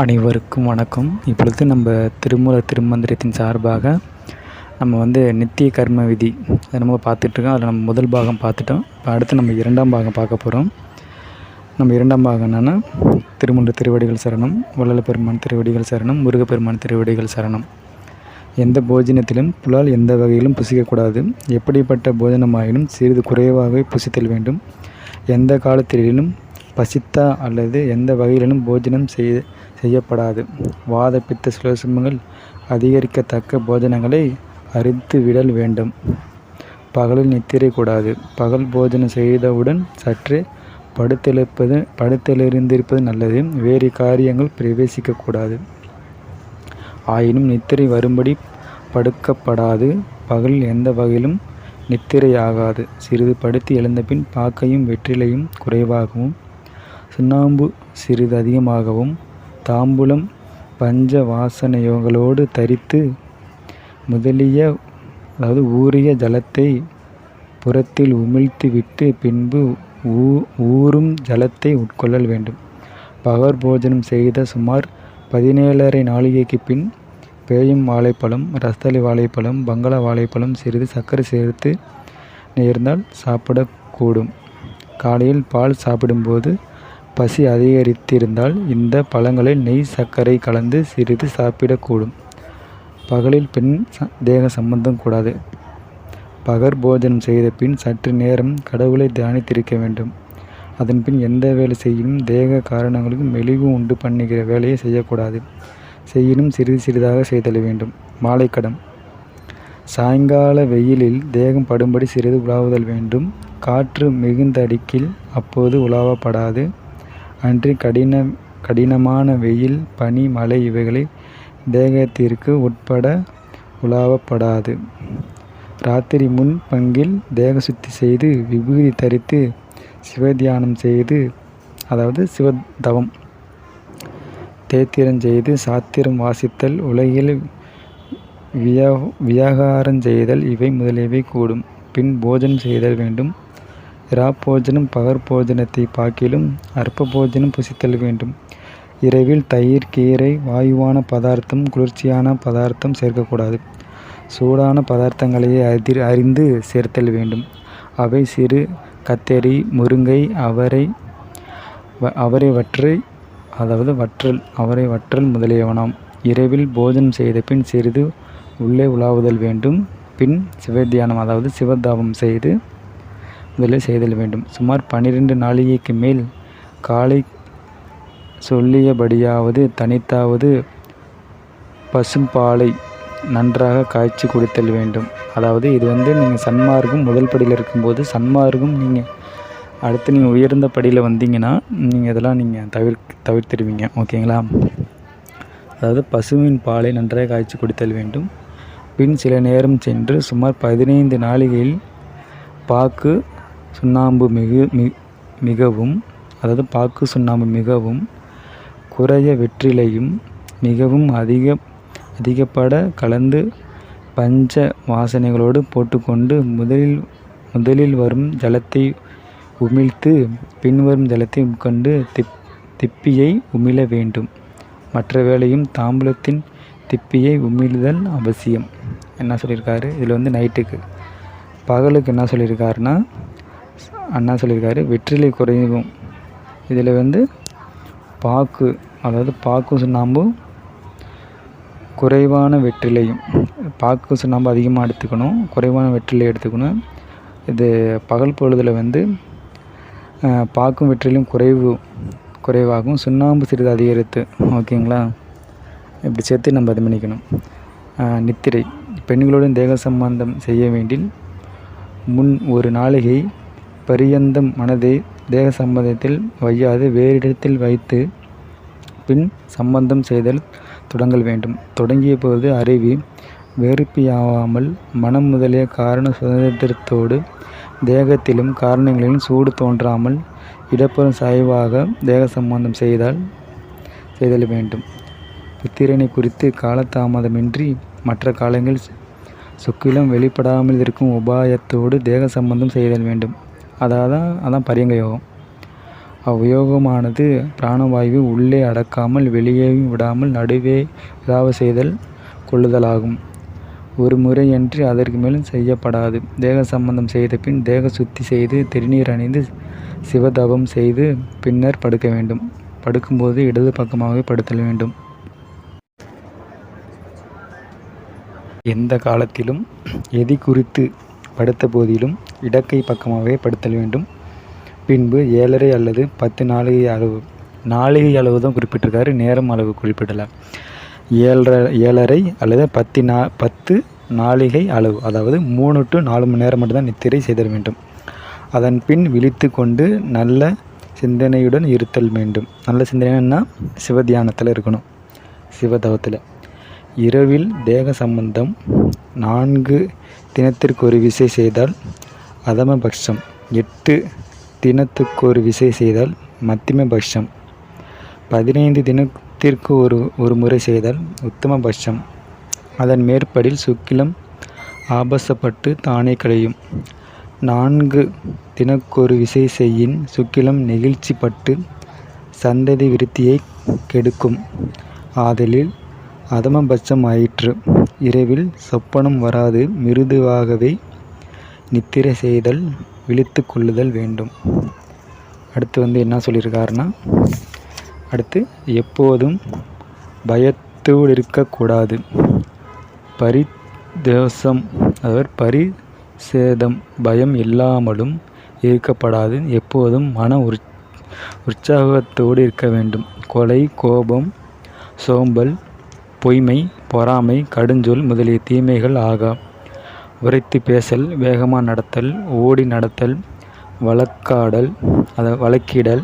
அனைவருக்கும் வணக்கம். இப்பொழுது நம்ம திருமூல திருமந்திரத்தின் சார்பாக நம்ம வந்து நித்திய கர்ம விதி அதை நம்ம பார்த்துட்ருக்கோம் அதில் நம்ம முதல் பாகம் பார்த்துட்டோம். இப்போ அடுத்து நம்ம இரண்டாம் பாகம் பார்க்க போகிறோம் நம்ம இரண்டாம் பாகம் என்னென்னா திருமூல திருவடிகள் சரணம் வள்ளல பெருமான் திருவடிகள் சரணம் முருகப்பெருமான் திருவடிகள் சரணம். எந்த போஜனத்திலும் புலால் எந்த வகையிலும் புசிக்கக்கூடாது. எப்படிப்பட்ட போஜனமாயினும் சிறிது குறைவாகவே புசித்தல் வேண்டும். எந்த காலத்திலும் பசித்தா அல்லது எந்த வகையிலும் போஜனம் செய் செய்யப்படாது. வாத பித்த சுலசமங்கள் அதிகரிக்கத்தக்க போஜனங்களை அரித்து விடல் வேண்டும். பகலில் நித்திரை கூடாது. பகல் போஜனம் செய்தவுடன் சற்றே படுத்தெழுப்பது படுத்தெழுந்திருப்பது நல்லது. வேறு காரியங்கள் பிரவேசிக்கக்கூடாது. ஆயினும் நித்திரை வரும்படி படுக்கப்படாது. பகலில் எந்த வகையிலும் நித்திரையாகாது. சிறிது படுத்து எழுந்தபின் பாக்கையும் வெற்றிலையும் குறைவாகவும் சுண்ணாம்பு சிறிது அதிகமாகவும் தாம்பூலம் பஞ்ச வாசனையோங்களோடு தரித்து முதலிய அதாவது ஊறிய ஜலத்தை புறத்தில் உமிழ்த்து விட்டு பின்பு ஊ ஊறும் ஜலத்தை உட்கொள்ளல் வேண்டும். பகர் போஜனம் செய்த சுமார் பதினேழரை நாளிகைக்கு பின் பேயும் வாழைப்பழம் ரஸ்தாளி வாழைப்பழம் பங்களா வாழைப்பழம் சிறிது சர்க்கரை சேர்த்து நேர்ந்தால் சாப்பிடக்கூடும். காலையில் பால் சாப்பிடும்போது பசி அதிகரித்திருந்தால் இந்த பழங்களில் நெய் சர்க்கரை கலந்து சிறிது சாப்பிடக்கூடும். பகலில் பெண் தேக சம்பந்தம் கூடாது. பகர் போஜனம் செய்த பின் சற்று நேரம் கடவுளை தியானித்திருக்க வேண்டும். அதன்பின் எந்த வேலை செய்யும் தேக காரணங்களுக்கு மெலிவு உண்டு பண்ணுகிற வேலையை செய்யக்கூடாது. செய்யினும் சிறிது சிறிதாக செய்தல் வேண்டும். மாலைக்கடம். சாயங்கால வெயிலில் தேகம் படும்படி சிறிது உலாவுதல் வேண்டும். காற்று மிகுந்த அடுக்கில் அப்போது உலாவப்படாது. அன்றி கடின கடினமான வெயில் பனி மழை இவைகளை தேகத்திற்கு உட்பட உலாவப்படாது. ராத்திரி முன் பங்கில் தேக சுத்தி செய்து விபூதி தரித்து சிவத்தியானம் செய்து அதாவது சிவதவம் தேத்திரம் செய்து சாத்திரம் வாசித்தல் உலகில் வியா வியாகாரம் செய்தல் இவை முதலியவை கூடும். பின் போஜனம் செய்தல் வேண்டும். இராப்போஜனம் பகற்போஜனத்தை பாக்கிலும் அற்ப போஜனம் புசித்தல் வேண்டும். இரவில் தயிர் கீரை வாயுவான பதார்த்தம் குளிர்ச்சியான பதார்த்தம் சேர்க்கக்கூடாது. சூடான பதார்த்தங்களையே அதிர் அறிந்து சேர்த்தல் வேண்டும். அவை சிறு கத்தரி முருங்கை அவரை அவரை வற்றை அதாவது வற்றல் அவரை வற்றல் முதலியவனாம். இரவில் போஜனம் செய்த பின் சிறிது உள்ளே உலாவுதல் வேண்டும். பின் சிவத்தியானம் அதாவது சிவதாபம் செய்து முதலில் செய்தல் வேண்டும். சுமார் பன்னிரெண்டு நாளிகைக்கு மேல் காலை சொல்லியபடியாவது தனித்தாவது பசும்பாலை நன்றாக காய்ச்சி குடித்தல் வேண்டும். அதாவது இது வந்து நீங்கள் சன்மார்க்கும் முதல் படியில் இருக்கும்போது சன்மார்க்கும் நீங்கள் அடுத்து நீங்கள் உயர்ந்த படியில் வந்தீங்கன்னா நீங்கள் இதெல்லாம் நீங்கள் தவிர் தவிர்த்திடுவீங்க. ஓகேங்களா? அதாவது பசுவின் பாலை நன்றாக காய்ச்சி குடித்தல் வேண்டும். பின் சில நேரம் சென்று சுமார் பதினைந்து நாளிகையில் பாக்கு சுண்ணாம்பு மிகு மிகவும் அதாவது பாக்கு சுண்ணாம்பு மிகவும் குறைய வெற்றிலையும் மிகவும் அதிக அதிகப்பட கலந்து பஞ்ச வாசனைகளோடு போட்டுக்கொண்டு முதலில் முதலில் வரும் ஜலத்தை உமிழ்த்து பின்வரும் ஜலத்தை உட்கொண்டு திப் திப்பியை உமிழ வேண்டும். மற்ற வேளையும் தாம்பூலத்தின் திப்பியை உமிழ்தல் அவசியம். என்ன சொல்லியிருக்காரு? இதில் வந்து நைட்டுக்கு. பகலுக்கு என்ன சொல்லியிருக்காருன்னா அண்ணா சொல்லியிருக்காரு வெற்றிலை குறையும் இதில் வந்து பாக்கு அதாவது பாக்கு சுண்ணாம்பும் குறைவான வெற்றிலையும் பாக்கு சுண்ணாம்பு அதிகமாக எடுத்துக்கணும் குறைவான வெற்றிலை எடுத்துக்கணும். இது பகல் பொழுதில் வந்து பாக்கும் வெற்றிலையும் குறைவு குறைவாகும். சுண்ணாம்பு சிறிது அதிகரித்து ஓகேங்களா? இப்படி சேர்த்து நம்ம அது பண்ணிக்கணும். நித்திரை. பெண்களுடன் தேக சம்பந்தம் செய்ய வேண்டில் முன் ஒரு நாளிகை பரியந்தம் மனதை தேக சம்பந்தத்தில் வையாது வேறு இடத்தில் வைத்து பின் சம்பந்தம் செய்தல் தொடங்கல் வேண்டும். தொடங்கிய போது அருவி வெறுப்பியாவாமல் மனம் முதலிய காரண சுதந்திரத்தோடு தேகத்திலும் காரணங்களிலும் சூடு தோன்றாமல் இடப்புறம் சாய்வாக தேக சம்பந்தம் செய்தால் செய்தல் வேண்டும். புத்திரனை குறித்து காலதாமதமின்றி மற்ற காலங்களில் சுக்கிலம் வெளிப்படாமல் இருக்கும் உபாயத்தோடு தேக சம்பந்தம் செய்தல் வேண்டும். அதாவது அதான் பரியங்க யோகம். அவ்யோகமானது பிராணவாயு உள்ளே அடக்காமல் வெளியேயும் விடாமல் நடுவே விதாவ செய்தல் கொள்ளுதலாகும். ஒரு முறையன்றி அதற்கு மேலும் செய்யப்படாது. தேக சம்பந்தம் செய்த பின் தேக சுத்தி செய்து திருநீர் அணிந்து சிவதபம் செய்து பின்னர் படுக்க வேண்டும். படுக்கும்போது இடது பக்கமாகவே படுத்தல் வேண்டும். எந்த காலத்திலும் எதி குறித்து படுத்த போதிலும் இடக்கை பக்கமாகவே படுத்தல் வேண்டும். பின்பு ஏழரை அல்லது பத்து நாளிகை அளவு நாளிகை அளவு தான் குறிப்பிட்டிருக்காரு. நேரம் அளவு குறிப்பிடலை. ஏழரை ஏழரை அல்லது பத்து நா பத்து நாளிகை அளவு அதாவது மூணு டு நாலு மணி நேரம் மட்டும்தான் நித்திரை செய்தல் வேண்டும். அதன் பின் விழித்து கொண்டு நல்ல சிந்தனையுடன் இருத்தல் வேண்டும். நல்ல சிந்தனைன்னா சிவத்தியானத்தில் இருக்கணும். சிவதவத்தில். இரவில் தேக சம்பந்தம் நான்கு தினத்திற்கு ஒரு விசை செய்தால் அதமபக்ஷம். எட்டு தினத்துக்கு ஒரு விசை செய்தால் மத்திமபக்ஷம். பதினைந்து தின பத்திற்கு ஒரு ஒரு முறை செய்தால் உத்தமபட்சம். அதன் மேற்படில் சுக்கிலம் ஆபசப்பட்டு தானே களையும். நான்கு தினக்கொரு விசை செய்யின் சுக்கிலம் நெகிழ்ச்சிப்பட்டு சந்ததி விருத்தியை கெடுக்கும். ஆதலில் அதமபட்சம் ஆயிற்று. இரவில் சொப்பனம் வராது மிருதுவாகவே நித்திரை செய்தல் விழித்து கொள்ளுதல் வேண்டும். அடுத்து வந்து என்ன சொல்லியிருக்காருன்னா அடுத்து எப்போதும் பயத்தோடு இருக்கக்கூடாது பரிதேசம் அதாவது பரிசேதம் பயம் இல்லாமலும் இருக்கப்படாது. எப்போதும் மன உற் உற்சாகத்தோடு இருக்க வேண்டும் கொலை கோபம் சோம்பல் பொய்மை பொறாமை கடுஞ்சொல் முதலிய தீமைகள் ஆகா. உரைத்து பேசல் வேகமாக நடத்தல் ஓடி நடத்தல் வழக்காடல் அதை வழக்கிடல்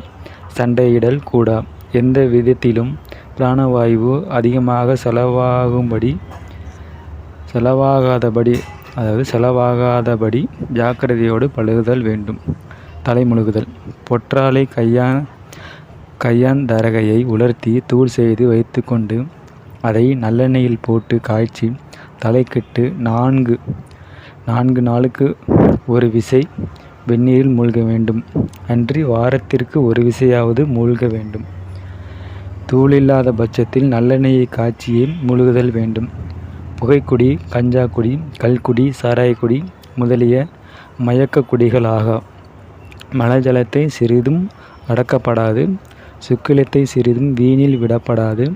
சண்டையிடல் கூடா. எந்த விதத்திலும் பிராணவாயு அதிகமாக செலவாகும்படி செலவாகாதபடி அதாவது செலவாகாதபடி ஜாக்கிரதையோடு பழகுதல் வேண்டும். தலைமுழுகுதல். பொற்றாலை கையான் கையான் தரகையை உலர்த்தி தூள் செய்து வைத்துக்கொண்டு அதை நல்லெண்ணெயில் போட்டு காய்ச்சி தலைக்கிட்டு நான்கு நான்கு நாளுக்கு ஒரு விசை வெந்நீரில் மூழ்க வேண்டும். அன்றி வாரத்திற்கு ஒரு விசையாவது மூழ்க வேண்டும். தூளில்லாத பட்சத்தில் நல்லெண்ணெயை காய்ச்சியே முழுகுதல் வேண்டும். புகைக்குடி கஞ்சாக்குடி கல்குடி சாராயக்குடி முதலிய மயக்கக்குடிகளாக. ஆகா மலஜலத்தை சிறிதும் அடக்கப்படாது. சுக்கிலத்தை சிறிதும் வீணில் விடப்படாது.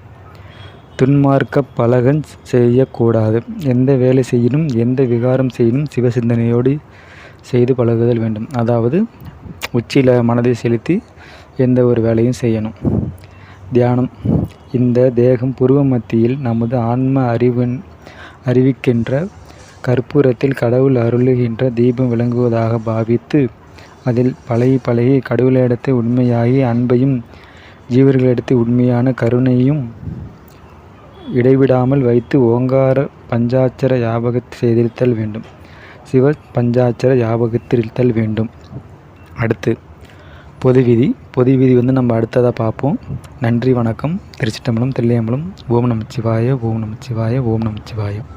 துன்மார்க்க பலகன் செய்யக்கூடாது. எந்த வேலை செய்யணும் எந்த விகாரம் செய்யணும் சிவசிந்தனையோடு செய்து பழகுதல் வேண்டும். அதாவது உச்சியில் மனதை செலுத்தி எந்த ஒரு வேலையும் செய்யணும். தியானம். இந்த தேகம் புருவ மத்தியில் நமது ஆன்ம அறிவன் அறிவிக்கின்ற கற்பூரத்தில் கடவுள் அருளுகின்ற தீபம் விளங்குவதாக பாவித்து அதில் பழகி பழகி கடவுளிடத்தை உண்மையாகி அன்பையும் ஜீவர்களிடத்தை உண்மையான கருணையும் இடைவிடாமல் வைத்து ஓங்கார பஞ்சாட்சர யாபகத்தை செய்திருத்தல் வேண்டும். சிவ பஞ்சாட்சர யாபகத்திருத்தல் வேண்டும். அடுத்து பொது விதி பொது விதி வந்து நம்ம அடுத்ததாக பார்ப்போம். நன்றி வணக்கம். திருச்சிட்டம்பலம் தில்லையம்பலம். ஓம் நமச்சிவாய ஓம் நமச்சிவாய ஓம் நமச்சிவாயம்